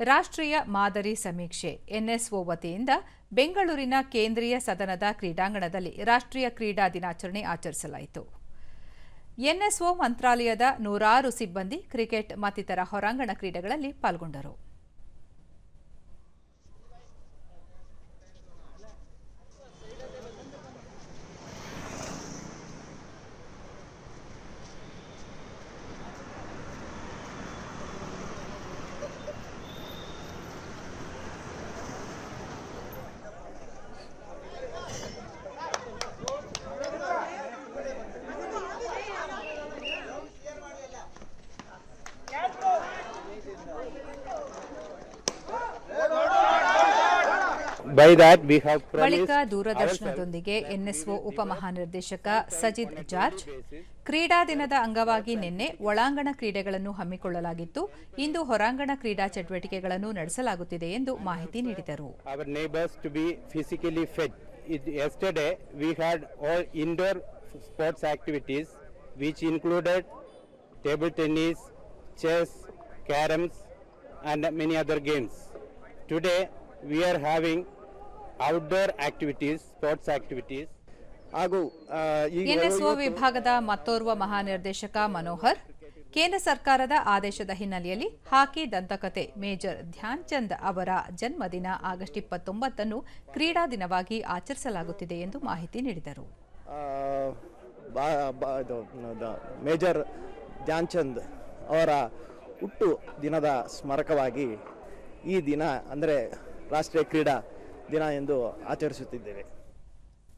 ರಾಷ್ಟ್ರೀಯ ಮಾದರಿ ಸಮೀಕ್ಷೆ, ಎನ್ಎಸ್ಒ ವತಿಯಿಂದ ಬೆಂಗಳೂರಿನ ಕೇಂದ್ರೀಯ ಸದನದ ಕ್ರೀಡಾಂಗಣದಲ್ಲಿ ರಾಷ್ಟ್ರೀಯ ಕ್ರೀಡಾ ದಿನಾಚರಣೆ ಆಚರಿಸಲಾಯಿತು. ಎನ್ಎಸ್ಒ ಮಂತ್ರಾಲಯದ ನೂರಾರು ಸಿಬ್ಬಂದಿ, ಕ್ರಿಕೆಟ್ ಮತ್ತಿತರ ಹೊರಾಂಗಣ ಕ್ರೀಡೆಗಳಲ್ಲಿ ಪಾಲ್ಗೊಂಡರು. ಬೈ ವಿ ಹ್ಯಾವ್ ಬಳಿಕ ದೂರದರ್ಶನದೊಂದಿಗೆ ಎನ್ ಉಪ ಮಹಾನಿರ್ದೇಶಕ ಉಪ ಮಹಾನಿರ್ೇಶಕ ಸಜಿತ್ ದಿನದ ಅಂಗವಾಗಿ ನಿನ್ನೆ ಒಳಾಂಗಣ ಕ್ರೀಡೆಗಳನ್ನು ಹಮ್ಮಿಕೊಳ್ಳಲಾಗಿತ್ತು. ಇಂದು ಹೊರಾಂಗಣ ಕ್ರೀಡಾ ಚಟುವಟಿಕೆಗಳನ್ನು ನಡೆಸಲಾಗುತ್ತಿದೆ ಎಂದು ಮಾಹಿತಿ ನೀಡಿದರು. Neighbours to be physically fed as to we had all sports activities which included table tennis chess carroms and many other games today we are having outdoor activities sports activities ಹಾಗೂ ಎನ್ಎಸ್ಒ ವಿಭಾಗದ ಮತ್ತೋರ್ವ ಮಹಾನಿರ್ದೇಶಕ ಮನೋಹರ್ ಕೇಂದ್ರ ಸರ್ಕಾರದ ಆದೇಶದ ಹಿನ್ನೆಲೆಯಲ್ಲಿ ಹಾಕಿ ದಂತಕತೆ major Dhyan Chand ಅವರ ಜನ್ಮದಿನ ಆಗಸ್ಟ್ ಇಪ್ಪತ್ತೊಂಬತ್ತನ್ನು ಕ್ರೀಡಾ ದಿನವಾಗಿ ಆಚರಿಸಲಾಗುತ್ತಿದೆ ಎಂದು ಮಾಹಿತಿ ನೀಡಿದರು. ಮೇಜರ್ ಧ್ಯಾನ್ ಚಂದ್ ಅವರ ಹುಟ್ಟು ದಿನದ ಸ್ಮಾರಕವಾಗಿ ಈ ದಿನ ಅಂದರೆ ರಾಷ್ಟ್ರೀಯ ಕ್ರೀಡಾ ದಿನ ಎಂದು ಆಚರಿಸುತ್ತಿದ್ದೇವೆ.